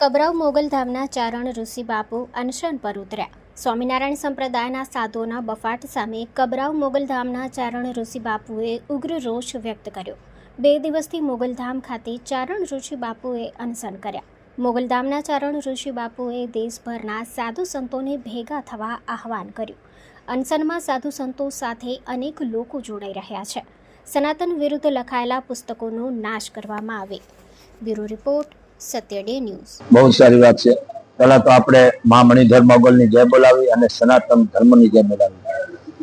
કબરાવ મોગલધામના ચારણ ઋષિ બાપુ અનશન પર ઉતર્યા. સ્વામિનારાયણ સંપ્રદાયના સાધુઓના બફાટ સામે કબરાવ મોગલધામના ચારણ ઋષિ બાપુએ ઉગ્ર રોષ વ્યક્ત કર્યો. બે દિવસથી મોગલધામ ખાતે ચારણ ઋષિ બાપુએ અનશન કર્યા. મોગલધામના ચારણ ઋષિ બાપુએ દેશભરના સાધુ સંતોને ભેગા થવા આહવાન કર્યું. અનશનમાં સાધુ સંતો સાથે અનેક લોકો જોડાઈ રહ્યા છે. સનાતન વિરુદ્ધ લખાયેલા પુસ્તકોનો નાશ કરવામાં આવે. Bureau report Satya day news. બહુ સારી વાત છે. પહેલા તો આપણે મા મણિધર મોગલની જય બોલાવી અને સનાતન ધર્મની જય બોલાવી.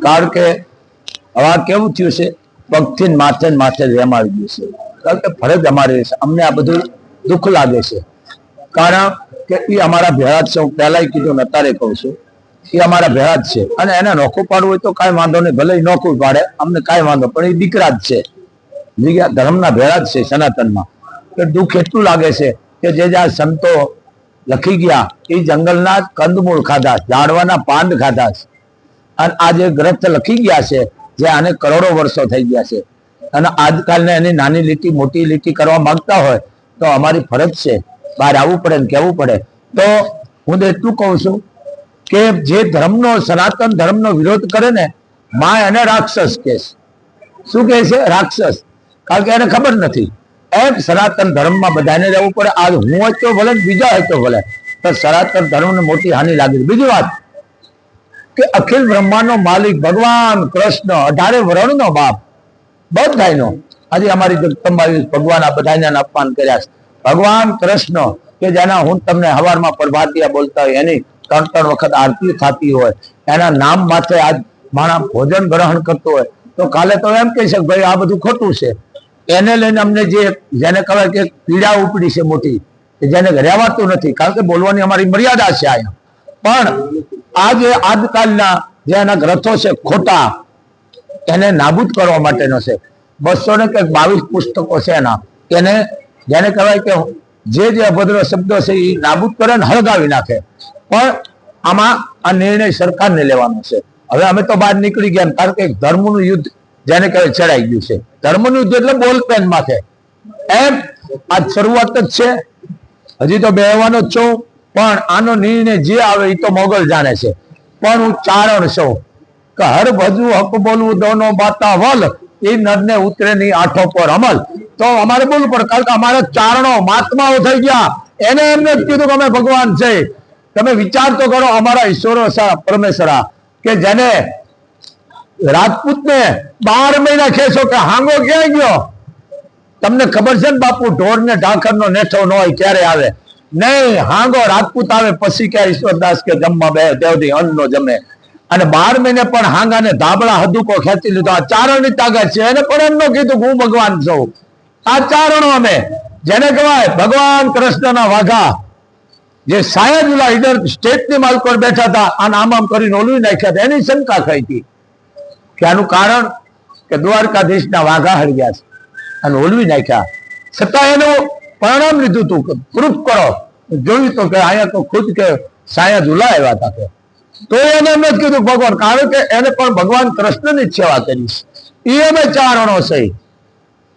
કારણ કે હવે કેવું થયું છે? પગથી માથે માથે રેમ આવી ગયું છે. કારણ કે ફરજ અમારી છે. અમને આ બધું દુઃખ લાગે છે. કારણ કે એ અમારા ભેળા છે. હું પહેલાય કીધું ને અત્યારે કહું છું. એ અમારા ભેળા જ છે. અને એને નોખું પાડવું હોય તો કાંઈ વાંધો નહીં. ભલે નોખું પાડે, અમને કાંઈ વાંધો પણ એ દીકરા જ છે. ધર્મના ભેળા જ છે સનાતનમાં. કે દુઃખ એટલું લાગે છે કે જે જ્યાં સંતો લખી ગયા, એ જંગલના કંદમૂળ ખાધા, ઝાડવાના પાંદ ખાધા અને આ જે ગ્રંથ લખી ગયા છે, જે આને કરોડો વર્ષો થઈ ગયા છે. અને આજકાલને એની નાની લીટી, મોટી લીટી કરવા માંગતા હોય, તો અમારી ફરજ છે, બહાર આવવું પડે ને કહેવું પડે. તો હું તો એટલું કહું છું કે જે ધર્મનો, સનાતન ધર્મનો વિરોધ કરે ને, માં એને રાક્ષસ કે શું કહે છે? રાક્ષસ. કારણ કે એને ખબર નથી. એમ સનાતન ધર્મમાં બધાને રહેવું પડે. આજ હું હોય તો ભલે બીજા હોય તો ભલે. પણ સનાતન ધર્મને મોટી હાનિ લાગી. બીજી વાત કે અખિલ બ્રહ્માંડનો માલિક ભગવાન કૃષ્ણ, અઢારે વર્ણનો બાપ બધાનો આજે અમારી જગદંબા ભગવાન આ બધાને અપમાન કર્યા ભગવાન કૃષ્ણ, કે જેના હું તમને હવારમાં પ્રભાતિયા બોલતા હોય, એની ત્રણ ત્રણ વખત આરતી થતી હોય, એના નામ માથે આજ માણસ ભોજન ગ્રહણ કરતો હોય, તો કાલે તો એમ કહી શકે ભાઈ આ બધું ખોટું છે. એને લઈને અમને જે જેને કહેવાય કે પીડા ઉપડી છે મોટી જેને રહેવાતું નથી, કારણ કે બોલવાની અમારી મર્યાદા છે અહીંયા પણ આ જે આજકાલના જે એના ગ્રંથો છે ખોટા, એને નાબૂદ કરવા માટેનો છે. બસો ને કંઈક બાવીસ પુસ્તકો છે એના. એને જેને કહેવાય કે જે જે અભદ્ર શબ્દો છે એ નાબૂદ કરે ને હળગાવી નાખે. પણ આમાં આ નિર્ણય સરકારને લેવાનો છે. હવે અમે તો બહાર નીકળી ગયા કારણ કે ધર્મનું યુદ્ધ જેને કહે ચડાઈ ગયું છે. ધર્મનું યુદ્ધ એટલે બોલ પેન માથે. એમ આ શરૂઆત જ છે. હજી તો બેહવાનો જ છું, પણ આનો નિર્ણય જે આવે એ તો મોગલ જાણે છે. પણ હું ચારણ છું. કે હર ભજુ હક બોલવું, દોનો બાતા વલ. એ નરને ઉતરે ની આઠો પર અમલ. તો અમારે બોલવું પડે કારણ કે અમારા ચારણો મહાત્માઓ થઈ ગયા. એને એમને કીધું કે અમે ભગવાન છે. તમે વિચાર તો કરો અમારા ઈશ્વરો પરમેશ્વરા, કે જેને રાજપૂતને બાર મહિના કહેશો કે હાંગો ક્યાં ગયો? તમને ખબર છે ને બાપુ ઢોર ને ઢાંકર નો નેઠો ન હોય ક્યારે આવે? નહીં, હાંગો રાજપૂત આવે પછી ક્યારે ઈશ્વરદાસ કે જમવા બે, દેવદી અન્ન નો જમે. અને બાર મહિને પણ હાંગાને ધાબળા હદુકો ખેંચી લીધો. આ ચારણની તાકાત છે. એને પણ એમ કીધું હું ભગવાન છું. આ ચારણો અમે. જેને કહેવાય ભગવાન કૃષ્ણના વાઘા. જે સાયદ સ્ટેટ સ્ટેટની માલકો બેઠા હતા. અને આમ કરીને ઓલવી નાખ્યા હતા. એની શંકા થઈ હતી. કે આનું કારણ કે દ્વારકાધીશના વાઘા હળગ્યા છે. અને ઓલવી નાખ્યા. છતાં એનું પરિણામ લીધું કે પ્રૂફ કરો. જોયું તો કે અહીંયા તો ખુદ કે સાયા ઝુલા આવ્યા હતા તો એને એમ જ કીધું, ભગવાન, કારણ કે એને પણ ભગવાન કૃષ્ણની જ સેવા કરી એ અમે ચારણો છે.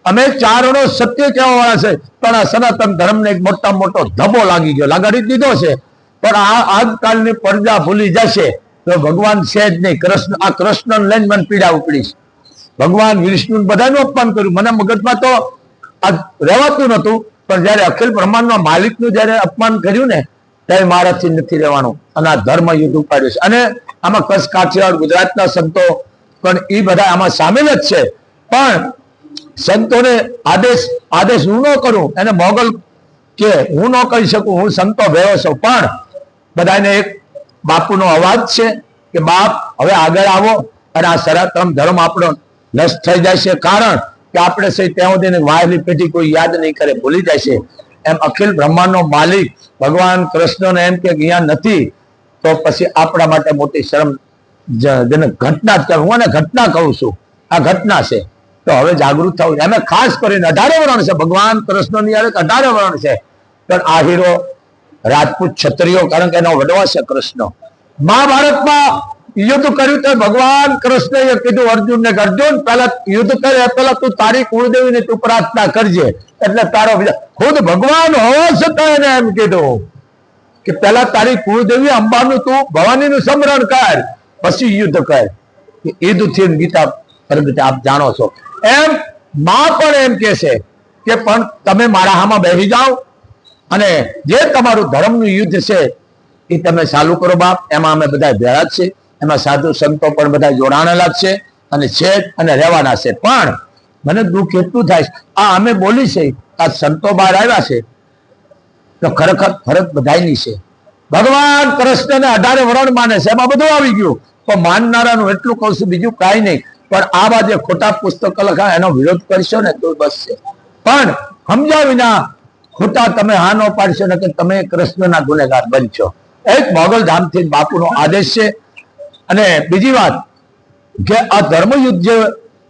અમે ચારણો સત્ય કહેવા વાળા છે. પણ આ સનાતન ધર્મને એક મોટા મોટો ધબો લાગી ગયો. લાગાડી દીધો છે. પણ આ આજકાલની પરજા ભૂલી જશે. તો ભગવાન છે જ નહીં. કૃષ્ણ, આ કૃષ્ણ લઈને મને પીડા ઉપડી ભગવાન વિષ્ણુ બધાનું અપમાન કર્યું. મને મગજમાં તો આ રહેવાતું નતું પણ જયારે અખિલ બ્રહ્માંડના માલિકનું જયારે અપમાન કર્યું ને ત્યારે મારાથી નથી રહેવાનું. અને આ ધર્મ યુદ્ધ ઉપાડ્યું છે. અને આમાં કચ્છ, કાઠિયાવાડ, ગુજરાતના સંતો પણ એ બધા આમાં સામેલ જ છે. પણ સંતોને આદેશ આદેશ હું ન કરું. એને મોગલ કે હું ન કહી શકું. હું સંતો ભેળો છું. પણ બધાને એક બાપુનો અવાજ છે. કે બાપ, હવે આગળ આવો અને આ સનાતન ધર્મ આપણો નષ્ટ થઈ જાય છે કારણ કે આપણે સહી ત્યાં સુધી વાયલી પેઢી કોઈ યાદ નહીં કરે, ભૂલી જાય છે. એમ અખિલ બ્રહ્માંડનો માલિક ભગવાન કૃષ્ણને એમ કે અહીંયા નથી, તો પછી આપણા માટે મોટી શરમ જેને ઘટના જ. હું એને ઘટના કહું છું. આ ઘટના છે. તો હવે જાગૃત થવું એમ ખાસ કરીને અઢારે વર્ણ છે. ભગવાન કૃષ્ણની યારે અઢારે વર્ણ છે. પણ આ હીરો રાજપૂત ક્ષત્રિયો, કારણ કે એનો વડવા છે કૃષ્ણ. મહાભારતમાં યુદ્ધ કર્યું તો ભગવાન કૃષ્ણએ કીધું, અર્જુનને ને અર્જુન પહેલા યુદ્ધ કરે પેલા તું તારી કુળદેવીને તું પ્રાર્થના કરજે. એટલે તારો ખુદ ભગવાન હોવા છતાં એને એમ કીધું કે પહેલા તારી કુળદેવી અંબાનું તું ભવાનીનું સ્મરણ કર, પછી યુદ્ધ કર. યુદ્ધથી ગીતા પરમિત આપ જાણો છો. એમ માં પણ એમ કે છે કે, પણ તમે મારા હામાં બેસી જાઓ અને જે તમારું ધર્મનું યુદ્ધ છે એ તમે ચાલુ કરો બાપ. એમાં અમે બધા ભેળા છે. એમાં સાધુ સંતો પણ બધા જોડાણેલા છે અને છે અને રહેવાના છે. પણ મને દુઃખ એટલું થાય આ અમે બોલી છે, આ સંતો બહાર આવ્યા છે, તો ખરેખર ફરક બધાની છે. ભગવાન કૃષ્ણને અઢારે વરણ માને છે. એમાં બધું આવી ગયું. તો માનનારાનું એટલું કહું છું, બીજું કાંઈ નહીં. પણ આ બાજુ ખોટા પુસ્તકો લખા એનો વિરોધ કરશો ને તો બસ છે. પણ સમજાવીના વિના ખોટા તમે હા ન પાડશો ને કે તમે કૃષ્ણના ગુનેગાર બનશો. એક મોગલ ધામથી બાપુનો આદેશ છે. અને બીજી વાત, કે આ ધર્મયુદ્ધ જે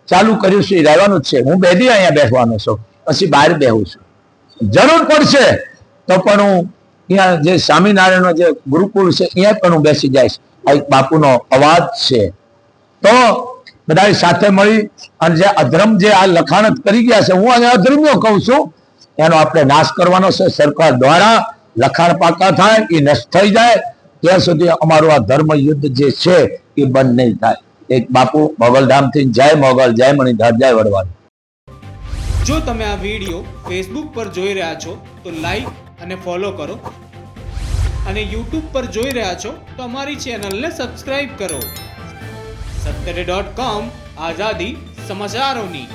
ચાલુ કર્યું છે, એ રહેવાનું જ છે. હું બે દી અહીંયા બેસવાનો છું, પછી બહાર બેહું છું. જરૂર પડશે તો પણ હું અહીંયા જે સ્વામિનારાયણનો જે ગુરુકુળ છે, અહીંયા પણ હું બેસી જઈશ. આ એક બાપુનો અવાજ છે. તો બધા સાથે મળી અને જે અધર્મ જે આ લખાણ કરી ગયા છે, હું અહીંયા અધર્મ્યો કહું છું, એનો આપણે નાશ કરવાનો છે સરકાર દ્વારા. લખાણ પાકા થાય એ નષ્ટ થઈ જાય. ત્યાં સુધી અમારું આ ધર્મ યુદ્ધ જે છે એ બંધ નહીં થાય. એક બાપુ મોગલધામથી જય મોગલ, જય મણિધાર, જય વડવાલ જો તમે આ વીડિયો ફેસબુક પર જોઈ રહ્યા છો, તો લાઈક અને ફોલો કરો. અને યુટ્યુબ પર જોઈ રહ્યા છો, તો અમારી ચેનલને સબસ્ક્રાઇબ કરો. સત્તરે ડોટ કોમ આઝાદી સમાચારોની.